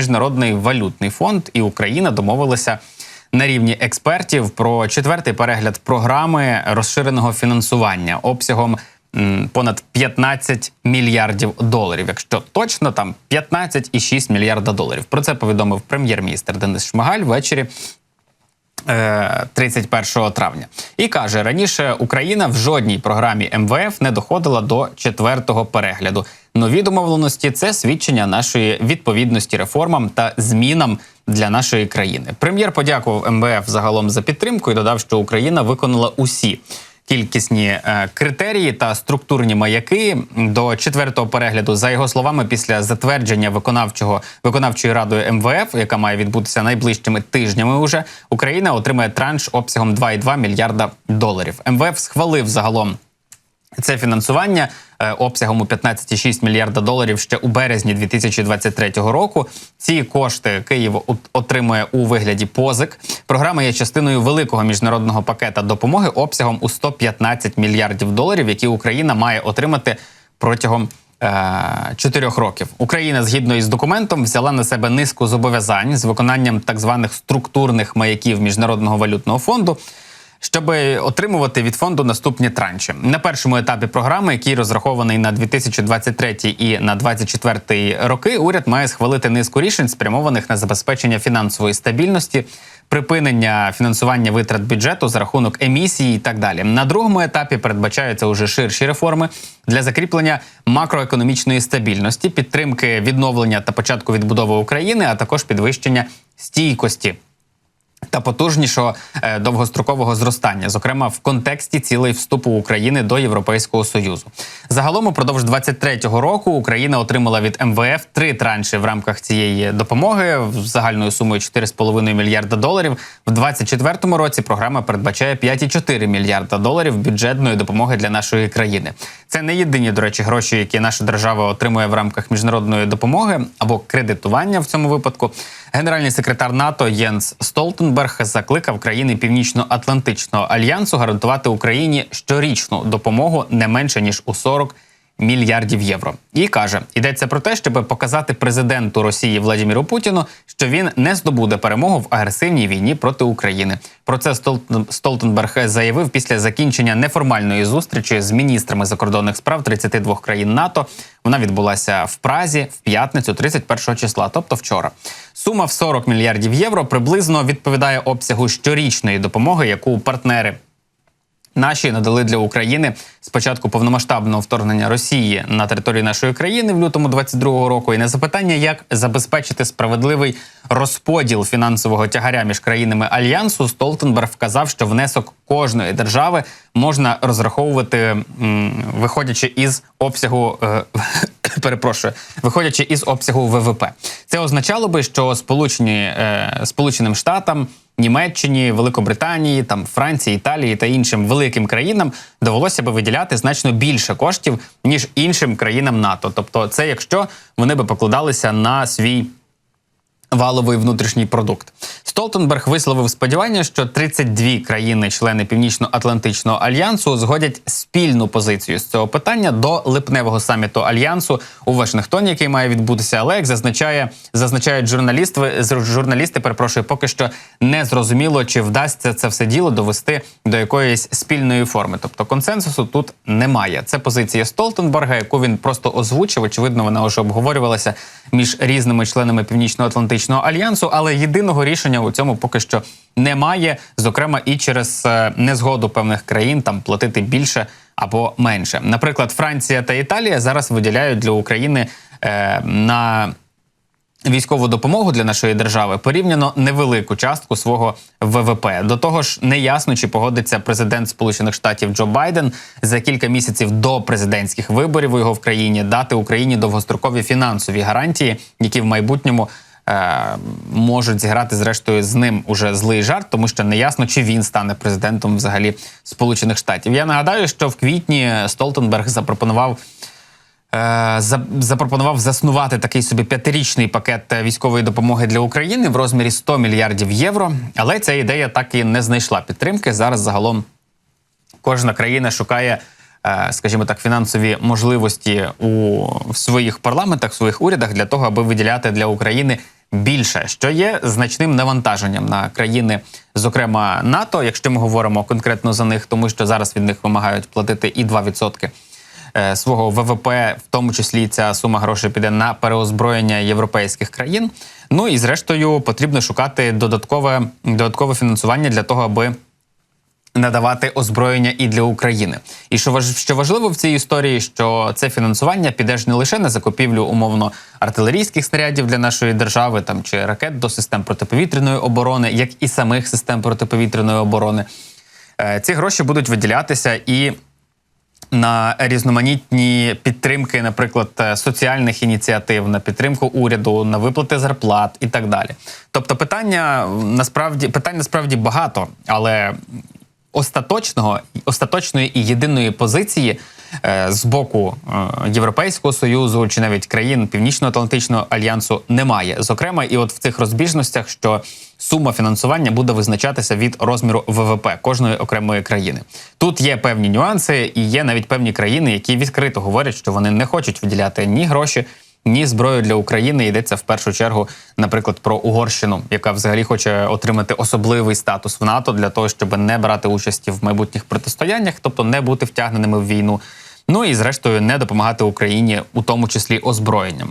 міжнародний валютний фонд, і Україна домовилися на рівні експертів про четвертий перегляд програми розширеного фінансування обсягом понад 15 мільярдів доларів. Якщо точно там 15,6 мільярда доларів. Про це повідомив прем'єр-міністр Денис Шмигаль ввечері. Е, 31 травня і каже раніше Україна в жодній програмі МВФ не доходила до четвертого перегляду. Нові домовленості це свідчення нашої відповідності реформам та змінам для нашої країни. Прем'єр подякував МВФ загалом за підтримку і додав, що Україна виконала усі кількісні е, критерії та структурні маяки до четвертого перегляду. За його словами, після затвердження виконавчого виконавчої радою МВФ, яка має відбутися найближчими тижнями, уже Україна отримає транш обсягом 2,2 мільярда доларів. МВФ схвалив загалом. Це фінансування е, обсягом у 15,6 мільярда доларів ще у березні 2023 року. Ці кошти Київ от- отримує у вигляді позик. Програма є частиною великого міжнародного пакета допомоги обсягом у 115 мільярдів доларів, які Україна має отримати протягом. е, Чотирьох років Україна згідно із документом взяла на себе низку зобов'язань з виконанням так званих структурних маяків міжнародного валютного фонду щоб отримувати від фонду наступні транші на першому етапі програми, який розрахований на 2023 і на 2024 роки. Уряд має схвалити низку рішень, спрямованих на забезпечення фінансової стабільності, припинення фінансування витрат бюджету за рахунок емісії і так далі. На другому етапі передбачаються уже ширші реформи для закріплення макроекономічної стабільності, підтримки відновлення та початку відбудови України, а також підвищення стійкості та потужнішого е, довгострокового зростання, зокрема в контексті цілей вступу України до Європейського союзу. Загалом упродовж 23-го року Україна отримала від МВФ три транші в рамках цієї допомоги з загальною сумою 4,5 мільярда доларів. В 24-му році програма передбачає 5,4 мільярда доларів бюджетної допомоги для нашої країни. Це не єдині, до речі, гроші, які наша держава отримує в рамках міжнародної допомоги або кредитування в цьому випадку. Генеральний секретар НАТО Єнс Столтенберг закликав країни Північно-Атлантичного альянсу гарантувати Україні щорічну допомогу не менше ніж у 40 мільярдів євро. І каже, йдеться про те, щоб показати президенту Росії Владіміру Путіну, що він не здобуде перемогу в агресивній війні проти України. Про це Столтенберг заявив після закінчення неформальної зустрічі з міністрами закордонних справ 32 країн НАТО. Вона відбулася в Празі в п'ятницю, 31 числа, тобто вчора. Сума в 40 мільярдів євро приблизно відповідає обсягу щорічної допомоги, яку партнери Наші надали для України спочатку повномасштабного вторгнення Росії на територію нашої країни в лютому 22-го року. І на запитання, як забезпечити справедливий розподіл фінансового тягаря між країнами альянсу, Столтенберг вказав, що внесок кожної держави можна розраховувати, виходячи із обсягу. е, Перепрошую, виходячи із обсягу ВВП, це означало би, що сполучені е, Сполученим Штатам, Німеччині, Великобританії, там Франції, Італії та іншим великим країнам довелося би виділяти значно більше коштів ніж іншим країнам НАТО. Тобто, це якщо вони би покладалися на свій валовий внутрішній продукт. Столтенберг висловив сподівання, що 32 країни-члени Північно-Атлантичного альянсу згодять спільну позицію з цього питання до липневого саміту альянсу у Вашингтоні, який має відбутися. Але як зазначає зазначають журналісти, журналісти, перепрошую, поки що не зрозуміло, чи вдасться це все діло довести до якоїсь спільної форми. Тобто консенсусу тут немає. Це позиція Столтенберга, яку він просто озвучив. Очевидно, вона вже обговорювалася між різними членами Північно-Атлантичного альянсу, але єдиного рішення у цьому поки що немає. Зокрема, і через е, незгоду певних країн там платити більше або менше. Наприклад, Франція та Італія зараз виділяють для України е, на військову допомогу для нашої держави порівняно невелику частку свого ВВП. До того ж, не ясно, чи погодиться президент Сполучених Штатів Джо Байден за кілька місяців до президентських виборів у його в країні дати Україні довгострокові фінансові гарантії, які в майбутньому. Е, Можуть зіграти зрештою з ним уже злий жарт, тому що не ясно, чи він стане президентом взагалі Сполучених Штатів. Я нагадаю, що в квітні Столтенберг запропонував е, запропонував заснувати такий собі п'ятирічний пакет військової допомоги для України в розмірі 100 мільярдів євро. Але ця ідея так і не знайшла підтримки. Зараз загалом кожна країна шукає, е, скажімо так, фінансові можливості у в своїх парламентах, в своїх урядах для того, аби виділяти для України більше, що є значним навантаженням на країни, зокрема НАТО, якщо ми говоримо конкретно за них, тому що зараз від них вимагають платити і 2% е, свого ВВП, в тому числі ця сума грошей піде на переозброєння європейських країн. Ну і зрештою потрібно шукати додаткове додаткове фінансування для того, аби надавати озброєння і для України. І що важ, що важливо в цій історії, що це фінансування піде ж не лише на закупівлю умовно артилерійських снарядів для нашої держави, там чи ракет до систем протиповітряної оборони, як і самих систем протиповітряної оборони. Е, Ці гроші будуть виділятися і на різноманітні підтримки, наприклад, е, соціальних ініціатив, на підтримку уряду, на виплати зарплат і так далі. Тобто, питання насправді питань насправді багато, але остаточного остаточної і єдиної позиції е, з боку е, Європейського союзу чи навіть країн Північно-Атлантичного альянсу немає. Зокрема, і от в цих розбіжностях, що сума фінансування буде визначатися від розміру ВВП кожної окремої країни. Тут є певні нюанси, і є навіть певні країни, які відкрито говорять, що вони не хочуть виділяти ні гроші. Ні, зброю для України йдеться в першу чергу, наприклад, про Угорщину, яка взагалі хоче отримати особливий статус в НАТО для того, щоб не брати участі в майбутніх протистояннях, тобто не бути втягненими в війну. Ну і зрештою не допомагати Україні, у тому числі озброєнням.